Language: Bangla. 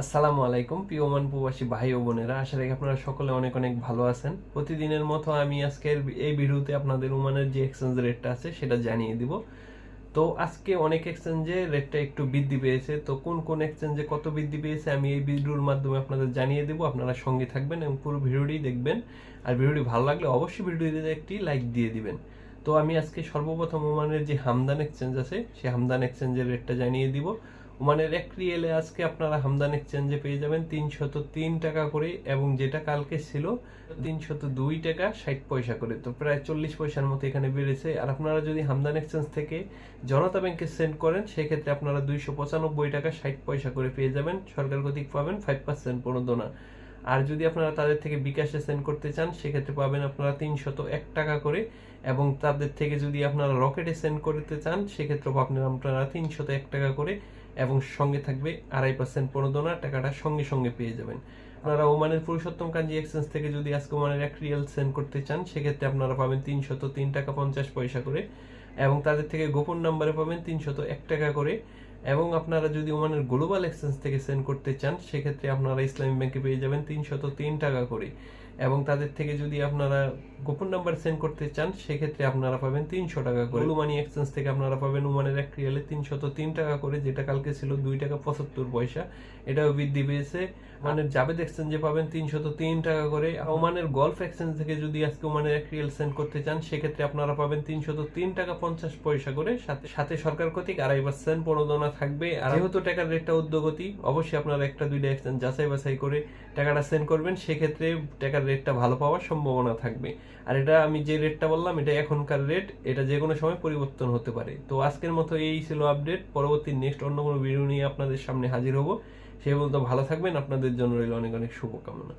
আসসালামু আলাইকুম, প্রিয় ওমান প্রবাসী ভাই ও বোনেরা। আশা রাখি আপনারা সকলে অনেক অনেক ভালো আছেন। প্রতিদিনের মতো আমি আজকের এই ভিডিওতে আপনাদের ওমানের যে এক্সচেঞ্জ রেটটা আছে, সেটা জানিয়ে দিব। তো আজকে অনেক এক্সচেঞ্জে রেটটা একটু বৃদ্ধি পেয়েছে। তো কোন কোন এক্সচেঞ্জে কত বৃদ্ধি পেয়েছে, আমি এই ভিডিওর মাধ্যমে আপনাদের জানিয়ে দেবো। আপনারা সঙ্গে থাকবেন এবং পুরো ভিডিওটি দেখবেন। আর ভিডিওটি ভালো লাগলে অবশ্যই ভিডিওটিতে একটি লাইক দিয়ে দিবেন। তো আমি আজকে সর্বপ্রথম ওমানের যে হামদান এক্সচেঞ্জ আছে, সেই হামদান এক্সচেঞ্জের রেটটা জানিয়ে দিব। ওমানের এক আজকে আপনারা হামদান এক্সচেঞ্জে পেয়ে যাবেন তিনশত তিন টাকা করে এবং যেটা কালকে ছিল তিনশত দুই টাকা ষাট পয়সা করে। তো প্রায় চল্লিশ পয়সার মতো এখানে বেড়েছে। আর আপনারা যদি হামদান এক্সচেঞ্জ থেকে জনতা ব্যাংকে সেন্ড করেন, সেক্ষেত্রে আপনারা দুইশো পঁচানব্বই টাকা ষাট পয়সা করে পেয়ে যাবেন। সরকার কর্তৃক পাবেন ফাইভ পার্সেন্ট প্রণোদনা আর যদি আপনারা তাদের থেকে বিকাশে সেন্ড করতে চান, সেক্ষেত্রে পাবেন আপনারা তিনশত এক টাকা করে। এবং তাদের থেকে যদি আপনারা রকেটে সেন্ড করতে চান সেক্ষেত্রে পাবেন আপনারা তিনশত এক টাকা করে। এবং সঙ্গে থাকবে আড়াই পার্সেন্ট প্রণোদনা, টাকাটা সঙ্গে সঙ্গে পেয়ে যাবেন। আপনারা ওমানের পুরুষোত্তম কাঞ্জি এক্সচেঞ্জ থেকে যদি আজকে ওমানের এক রিয়েল সেন্ড করতে চান, সেক্ষেত্রে আপনারা পাবেন তিনশত তিন টাকা পঞ্চাশ পয়সা করে। এবং তাদের থেকে গোপন নাম্বারে পাবেন তিনশত এক টাকা করে। এবং আপনারা যদি ওমানের গ্লোবাল এক্সচেঞ্জ থেকে সেন্ড করতে চান, সেক্ষেত্রে আপনারা ইসলামী ব্যাংকে পেয়ে যাবেন তিনশত তিন টাকা করে। এবং তাদের থেকে যদি আপনারা গোপন নাম্বার সেন্ড করতে চান, সেক্ষেত্রে আপনারা পাবেন তিনশো টাকা করে। উমানি এক্সচেঞ্জ থেকে আপনারা পাবেন উমানের এক রিয়ালে তিনশত তিন টাকা করে, যেটা কালকে ছিল দুই টাকা পঁচাত্তর পয়সা। এটাও বৃদ্ধি পেয়েছে। ওমানের জাবেদ এক্সচেঞ্জে পাবেন তিনশত তিন টাকা করে। ওমানের গলফ এক্সচেঞ্জ থেকে যদি আজকে ওমানের এক রিয়েল সেন্ড করতে চান, সেক্ষেত্রে আপনারা পাবেন তিনশত তিন টাকা পঞ্চাশ পয়সা করে। সাথে সাথে সরকার কর্তৃক আড়াই পার্সেন্ট প্রণোদনা থাকবে। আর যেহেতু টাকার রেটটা উদ্যোগতি, অবশ্যই আপনারা একটা, দুইটা এক্সচেঞ্জ যাচাই বাছাই করে টাকাটা সেন্ড করবেন। সেক্ষেত্রে টাকার রেটটা ভালো পাওয়ার সম্ভাবনা থাকবে। আর এটা আমি যে রেটটা বললাম, এটা এখনকার রেট এটা যে কোনো সময় পরিবর্তন হতে পারে। তো আজকের মতো এই ছিল আপডেট পরবর্তী নেক্সট অন্য কোনো ভিডিও নিয়ে আপনাদের সামনে হাজির হব। সেই পর্যন্ত ভালো থাকবেন। আপনাদের জন্য রইল অনেক অনেক শুভকামনা।